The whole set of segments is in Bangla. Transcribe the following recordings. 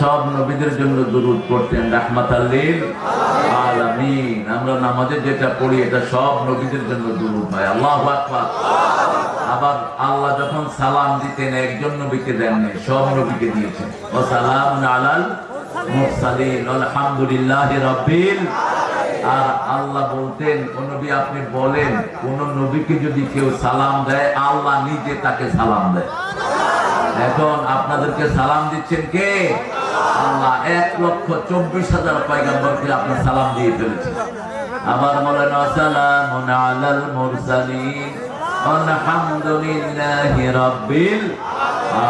সব নবীদের জন্য দুরুদ পড়তেন রাহমাত আলামিন। আমরা নামাজে যেটা পড়ি, এটা সব নবীদের জন্য দুরুদ হয় আল্লাহ আকবার। আবার আল্লাহ যখন সালাম দিতেন, একজন নবীকে দেননি, সব নবীকে দিয়েছেন। ও সালাম আলাল মুরসালিন। রাব্বিল আর আল্লাহ বলতেন কোন নবী, আপনি বলেন, কোন নবীকে যদি কেউ সালাম দেয়, আল্লাহ নিজে তাকে সালাম দেয়। এখন আপনাদেরকে সালাম দিচ্ছেন কে? এক লক্ষ চব্বিশ হাজার পয়গাম্বরকে আপনার সালাম দিয়ে ফেলেছেন। আবার বলেন আসসালামু আলাল মুরসালিন। আলহামদুলিল্লাহি রাব্বিল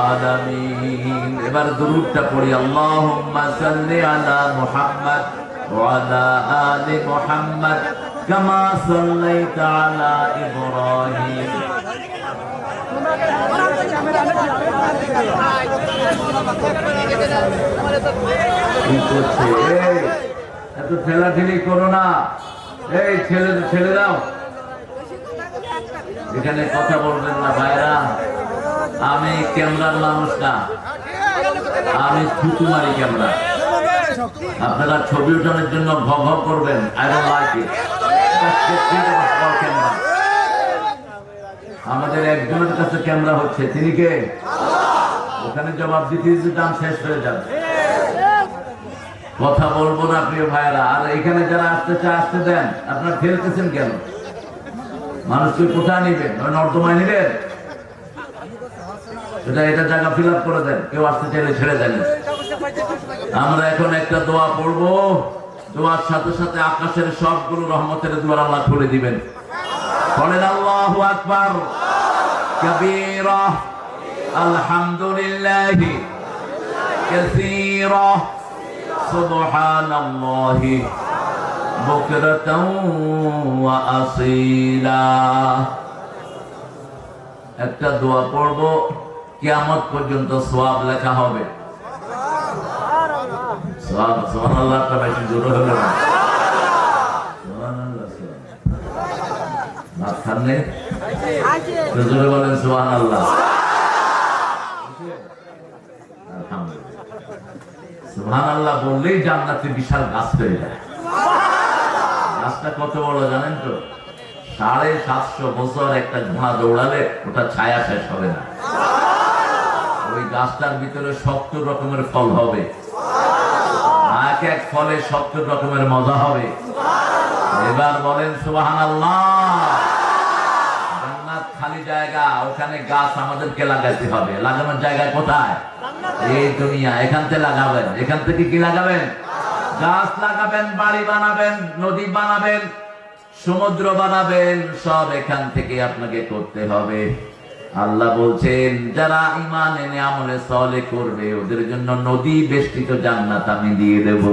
আলামিন। এবার দুরূদটা পড়ি, আল্লাহুম্মা সাল্লি আলা মুহাম্মদ ওয়া আলা আলি মুহাম্মদ কামা সাল্লাইতা আলা এত করো না। এই, ছেলে ছেলে দাও। এখানে কথা বলবেন না ভাইরা। আমি ক্যামেরার মানুষ না। আমি থুতু মারি ক্যামেরা। আপনারা ছবি ওঠানোর জন্য ভগ করবেন। I like it. ক্যামেরা। আমাদের একজনের কাছে ক্যামেরা হচ্ছে তিনি কে? ওখানে জবাব দিতে দাম শেষ হয়ে যাবে। কথা বলব না প্রিয় ভাইরা আর এখানে যারা আসতে চায় আসতে দেন। আপনারা ফেলতেছেন কেন? মানুষকে কোথায় নিবেন? নর্দমায় নিবেন? এটা এটা জায়গা ফিল আপ করে দেন। কেউ আসতে চাইলে ছেড়ে দেন। আমরা এখন একটা দোয়া পড়ব। দোয়ার সাথে সাথে আকাশের সবগুলো রহমতের দুয়ার আল্লাহ খুলে দিবেন। বলেন আল্লাহ আকবার। কবীরা আলহামদুলিল্লাহ كثيرا سبحان الله بكرة وأصيلا একটা দোয়া পড়ব কিয়ামত পর্যন্ত সোয়াব লেখা হবে সোয়াব সুবহানাল্লাহটা বেশি জোরে হলো না বলেন, সুবহানাল্লাহ। সুবহানাল্লাহ বললেই জান্নাতে বিশাল গাছ হয়ে যায়। গাছটা কত বড় জানেন তো? সাড়ে সাতশো বছর একটা ঘোড়া দৌড়ালে ওটা ছায়া শেষ হবে না। ওই গাছটার ভিতরে সত্তর রকমের ফল হবে। এক এক ফলে সত্তর রকমের মজা হবে। এবার বলেন সুবাহান জান্নাত খালি জায়গা ওখানে গাছ আমাদেরকে লাগাতে হবে। লাগানোর জায়গা কোথায়? এই দুনিয়া। এখান থেকে লাগাবেন। এখান থেকে কি লাগাবেন? গাছ লাগাবেন, বাড়ি বানাবেন, নদী বানাবেন, সমুদ্র বানাবেন, সব এখান থেকে আপনাকে করতে হবে। আল্লাহ বলছেন, যারা ইমান এনে আমলে সলে করবে, ওদের জন্য নদী বেষ্টিত জান্নাত আমি দিয়ে দেব।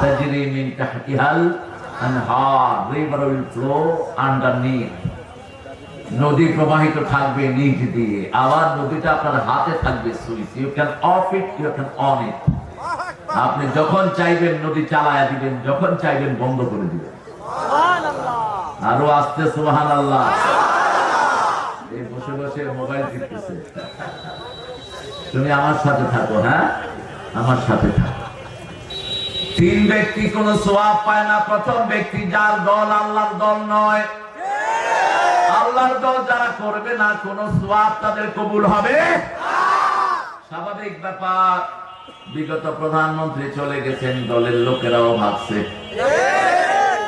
তাজরি মিন তাহতিহাল আনহার রিভার উইল ফ্লো আন্ডারনিথ নদী প্রবাহিত থাকবে নিচ দিয়ে। আবার নদীটা আপনার হাতে থাকবে switch. You can off it you can on it আপনি যখন চাইবেন নদী চালায়া দিবেন যখন চাইবেন বন্ধ করে দিবেন। আরও আসতে সুবহান আল্লাহ এই বসে বসে মোবাইল টিপতেছে। তুমি আমার সাথে থাকো হ্যাঁ? আমার সাথে থাকো। তিন ব্যক্তি কোন সোয়াব পায় না প্রথম ব্যক্তি যার দল আল্লাহর দল নয়। আল্লাহর দল যারা করবে না কোন সোয়াব তাদের কবুল হবে? স্বাভাবিক ব্যাপার। বিগত প্রধানমন্ত্রী চলে গেছেন দলের লোকেরাও ভাবছে।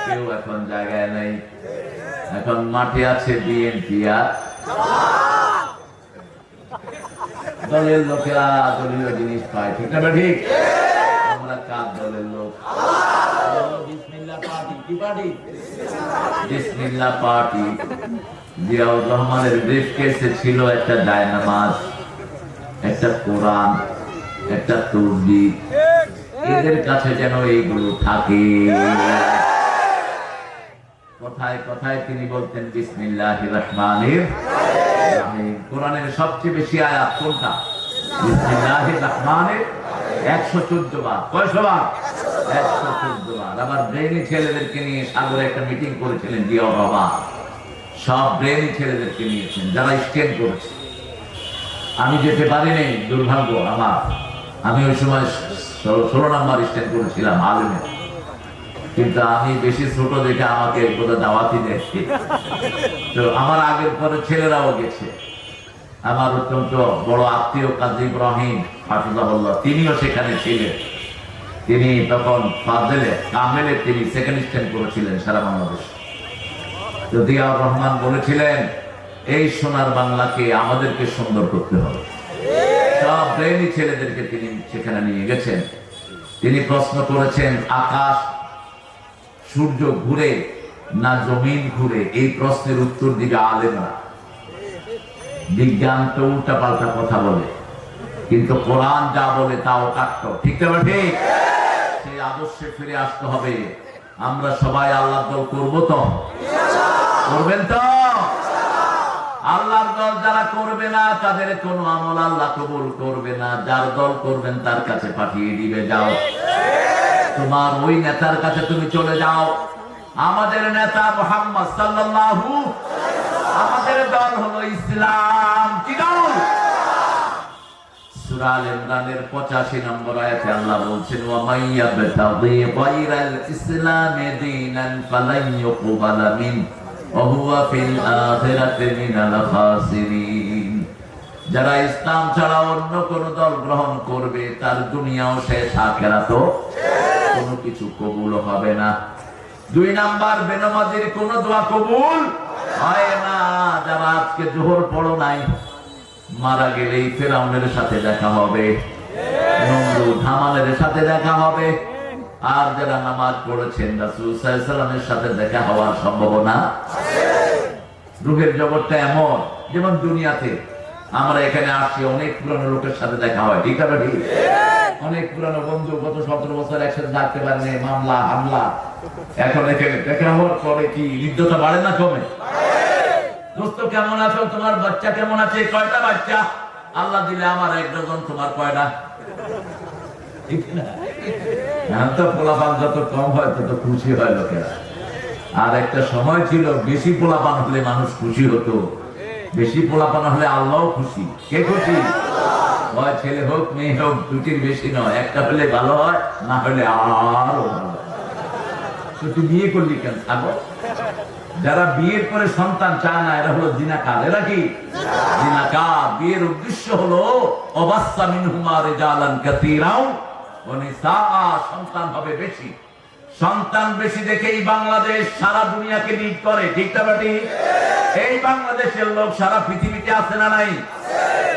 কেউ এখন জায়গায় নেই। এখন মাঠে আছে বিএনপি আর। দলের লোকেরা দলীয় জিনিস পায় ঠিক না ঠিক। আমরা কার দলের লোক? বিসমিল্লাহ পার্টি কি পার্টি? বিসমিল্লাহ পার্টি। জিয়াউর রহমানের ছিল একটা একটা কোরআন, একটা তসবি এদের কাছে যেন এইগুলো থাকে। কথায় কথায় তিনি বলতেন বিসমিল্লাহ রহমানির কোরআনের সবচেয়ে বেশি আয়াত কোনটা? বিসমিল্লাহ একশো চোদ্দ বার। কয়শো বার? একশো চোদ্দ বার। আবার ব্রেনি ছেলেদেরকে নিয়ে সাগরে একটা মিটিং করেছিলেন জিয়াউর রহমান। সব ব্রেনি ছেলেদেরকে নিয়েছেন, যারা স্টেট করেছে। আমি যেতে পারিনি দুর্ভাগ্য আমার। আমি ওই সময় ষোলো- নাম্বার স্ট্যান্ড করেছিলাম, আলমে। কিন্তু আমি বেশি ছোট দেখে আমাকে কোথাও দাওয়াতি দেখছি তো আমার আগের পরে ছেলেরাও গেছে। আমার অত্যন্ত বড় আত্মীয় কাজী ইব্রাহিম হাফিজাহুল্লাহ, তিনিও সেখানে ছিলেন। তিনি তখন ফাজেলে, কামেলে তিনি সেকেন্ড স্ট্যান্ড করেছিলেন সারা বাংলাদেশ। তো জিয়াউর রহমান বলেছিলেন, এই সোনার বাংলাকে আমাদেরকে সুন্দর করতে হবে। সব ব্রেনি ছেলেদেরকে তিনি সেখানে নিয়ে গেছেন। তিনি প্রশ্ন করেছেন, আকাশ, সূর্য ঘুরে না জমিন ঘুরে? এই প্রশ্নের উত্তর দিবে আলেমরা। বিজ্ঞান তো উল্টা পাল্টা কথা বলে, কিন্তু কোরআন যা বলে তাও কাট্য ঠিক না ঠিক সেই আদর্শে ফিরে আসতে হবে। আমরা সবাই আল্লাহ করব তো? করবেন তো? আল্লাহর দল যারা করবে না, তাদের কোনো আমল আল্লাহ কবুল করবে না। যার দল করবেন, তার কাছে পাঠিয়ে দিবে, যাও। তোমার ওই নেতার কাছে তুমি চলে যাও। আমাদের নেতা মোহাম্মদ সাল্লাল্লাহু আমাদের দল হলো ইসলাম। কি দল? সূরা আল ইমরানের 85 নম্বর আয়াতে আল্লাহ বলছেন ওয়া মাইয়াবতাগি গায়রাল ইসলামি দীনান ফালান ইউকবালা মিন। আখিরাতি যারা ইসলাম ছাড়া অন্য কোন দল গ্রহণ করবে, তার দুনিয়াও শেষ, আখেরাতও কোনো কিছু কবুল হবে না। দুই নাম্বার, বেনমাজির কোন দোয়া কবুল হয় না। যারা আজকে জোহর পড়ো নাই, মারা গেলেই ফেরাউনের সাথে দেখা হবে, নমরুদ সাথে দেখা হবে। আর যারা নামাজ পড়েছেন, রাসূল সাল্লাল্লাহু আলাইহি সাল্লামের সাথে দেখা হওয়ার সম্ভাবনা রূহের জগৎটা এমন, যেমন দুনিয়াতে আমরা এখানে আসছি অনেক পুরানো লোকের সাথে দেখা হয়, ঠিক আছে অনেক পুরানো বন্ধু গত সতেরো বছর একসাথে থাকতে পারেনি মামলা, হামলা। এখন এখানে দেখা হওয়ার পরে কি হৃদ্যতা বাড়ে না কমে? দোস্ত, কেমন আছো? তোমার বাচ্চা কেমন আছে? কয়টা বাচ্চা? আল্লাহ দিলে আমার এক ডজন, তোমার কয়টা? পোলাপান যত কম হয়, তত খুশি হয় লোকেরা। আর একটা সময় ছিল, বেশি পোলাপান হলে মানুষ খুশি হতো। বেশি পোলাপান হলে আল্লাহ খুশি। কে খুশি? হয় ছেলে হোক, মেয়ে হোক, দুটির বেশি নয়। একটা হলে ভালো হয়, না হলে আরও ভালো তুই বিয়ে করলি কেন থাকো যারা বিয়ের পরে সন্তান চায় না, এরা হলো জিনাকার। এরা কি? জিনাকার। বিয়ের উদ্দেশ্য হলো অবাস্তা মিনহুমা রিজালান নিসাআ সন্তান হবে বেশি। সন্তান বেশি দেখেই বাংলাদেশ সারা দুনিয়াকে লিড করে, ঠিক না বাটি এই বাংলাদেশের লোক সারা পৃথিবীতে আছে না নাই?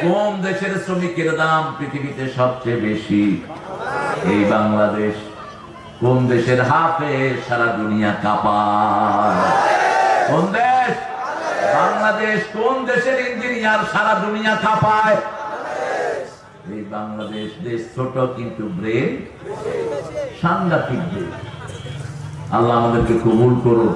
কোন দেশের শ্রমিকের দাম পৃথিবীতে সবচেয়ে বেশি? এই বাংলাদেশ কোন দেশের হাফে সারা দুনিয়া কাঁপায়? কোন দেশ? বাংলাদেশ কোন দেশের ইঞ্জিনিয়ার সারা দুনিয়া কাঁপায়? বাংলাদেশ দেশ ছোট কিন্তু ব্রেন সাংঘাতিক দেশ। আল্লাহ আমাদেরকে কবুল করুন